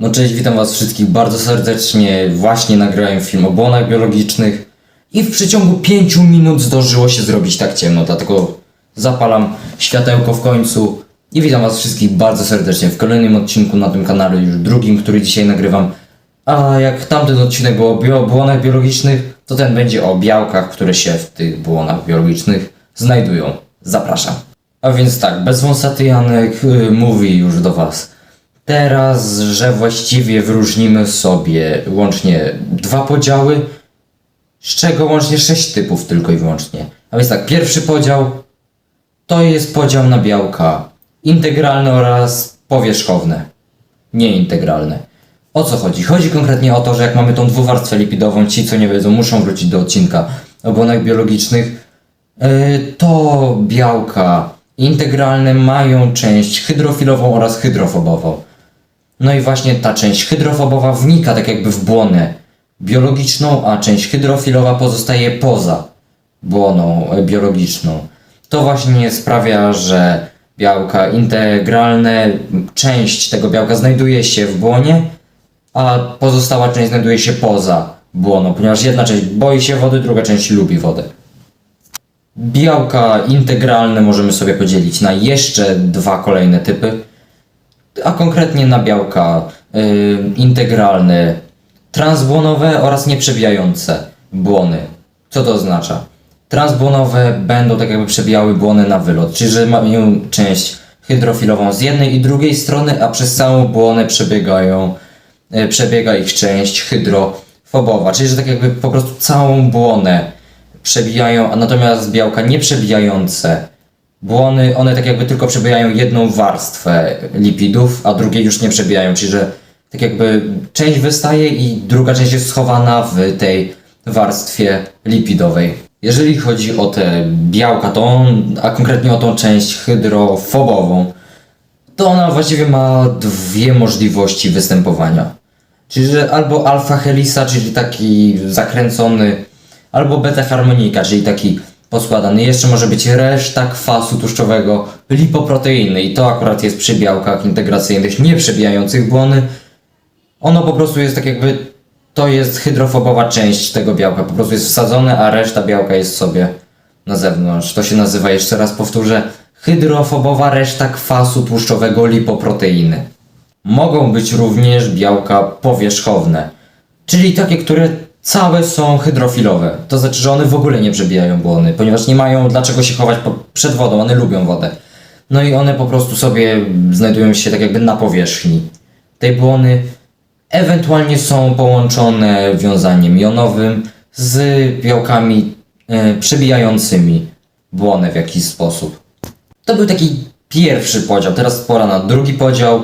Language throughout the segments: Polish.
No cześć, witam was wszystkich bardzo serdecznie. Właśnie nagrałem film o błonach biologicznych i w przeciągu 5 minut zdążyło się zrobić tak ciemno, dlatego zapalam światełko w końcu i witam was wszystkich bardzo serdecznie w kolejnym odcinku na tym kanale, już drugim, który dzisiaj nagrywam. A jak tamten odcinek był o bio- błonach biologicznych, to ten będzie o białkach, które się w tych błonach biologicznych znajdują. Zapraszam. A więc tak, bez wąsaty Janek y, mówi już do was. Teraz, że właściwie wyróżnimy sobie łącznie dwa podziały, z czego łącznie sześć typów tylko i wyłącznie. A więc tak, pierwszy podział to jest podział na białka integralne oraz powierzchowne, nieintegralne. O co chodzi? Chodzi konkretnie o to, że jak mamy tą dwuwarstwę lipidową, ci co nie wiedzą muszą wrócić do odcinka o biologicznych, yy, to białka integralne mają część hydrofilową oraz hydrofobową. No i właśnie ta część hydrofobowa wnika tak jakby w błonę biologiczną, a część hydrofilowa pozostaje poza błoną e, biologiczną. To właśnie sprawia, że białka integralne, część tego białka znajduje się w błonie, a pozostała część znajduje się poza błoną, ponieważ jedna część boi się wody, druga część lubi wodę. Białka integralne możemy sobie podzielić na jeszcze dwa kolejne typy, a konkretnie na białka y, integralne, transbłonowe oraz nieprzebijające błony. Co to oznacza? Transbłonowe będą tak jakby przebijały błony na wylot, czyli że mają część hydrofilową z jednej i drugiej strony, a przez całą błonę przebiegają, y, przebiega ich część hydrofobowa, czyli że tak jakby po prostu całą błonę przebijają, a natomiast białka nieprzebijające błony, one tak jakby tylko przebijają jedną warstwę lipidów, a drugie już nie przebijają, czyli że tak jakby część wystaje i druga część jest schowana w tej warstwie lipidowej. Jeżeli chodzi o te białka, to on, a konkretnie o tą część hydrofobową, to ona właściwie ma dwie możliwości występowania. Czyli że albo alfa helisa, czyli taki zakręcony, albo beta harmonika, czyli taki poskładany. Jeszcze może być reszta kwasu tłuszczowego lipoproteiny i to akurat jest przy białkach integracyjnych nie przebijających błony. Ono po prostu jest tak jakby, to jest hydrofobowa część tego białka, po prostu jest wsadzone, a reszta białka jest sobie na zewnątrz. To się nazywa, jeszcze raz powtórzę, hydrofobowa reszta kwasu tłuszczowego lipoproteiny. Mogą być również białka powierzchowne, czyli takie, które całe są hydrofilowe. To znaczy, że one w ogóle nie przebijają błony, ponieważ nie mają dlaczego się chować po, przed wodą, one lubią wodę. No i one po prostu sobie znajdują się tak jakby na powierzchni tej błony. Ewentualnie są połączone wiązaniem jonowym z białkami e, przebijającymi błonę w jakiś sposób. To był taki pierwszy podział. Teraz pora na drugi podział,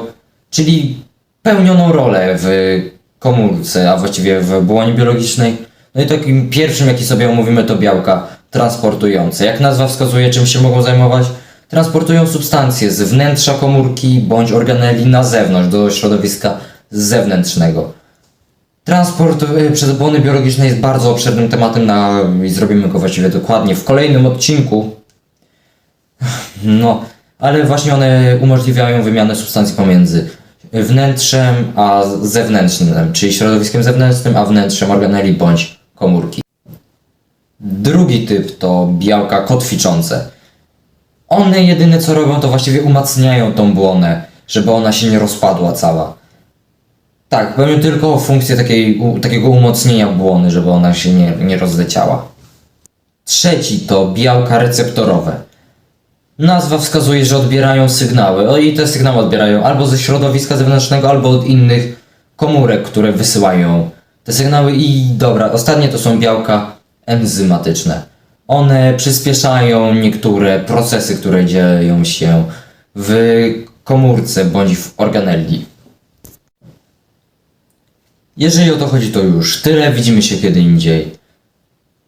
czyli pełnioną rolę w komórce, a właściwie w błonie biologicznej. No i takim pierwszym, jaki sobie omówimy, to białka transportujące. Jak nazwa wskazuje, czym się mogą zajmować? Transportują substancje z wnętrza komórki bądź organeli na zewnątrz, do środowiska zewnętrznego. Transport y, przez błony biologiczne jest bardzo obszernym tematem na, i zrobimy go właściwie dokładnie w kolejnym odcinku. No, ale właśnie one umożliwiają wymianę substancji pomiędzy wnętrzem a zewnętrznym, czyli środowiskiem zewnętrznym, a wnętrzem organeli bądź komórki. Drugi typ to białka kotwiczące. One jedyne co robią to właściwie umacniają tą błonę, żeby ona się nie rozpadła cała. Tak, pełnią tylko funkcję takiej, u, takiego umocnienia błony, żeby ona się nie, nie rozleciała. Trzeci to białka receptorowe. Nazwa wskazuje, że odbierają sygnały. O i te sygnały odbierają albo ze środowiska zewnętrznego, albo od innych komórek, które wysyłają te sygnały. I dobra, ostatnie to są białka enzymatyczne. One przyspieszają niektóre procesy, które dzieją się w komórce bądź w organelli. Jeżeli o to chodzi, to już tyle. Widzimy się kiedy indziej.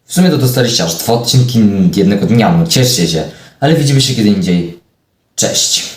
W sumie to dostaliście aż dwa odcinki jednego dnia, no cieszcie się. Ale widzimy się kiedy indziej. Cześć.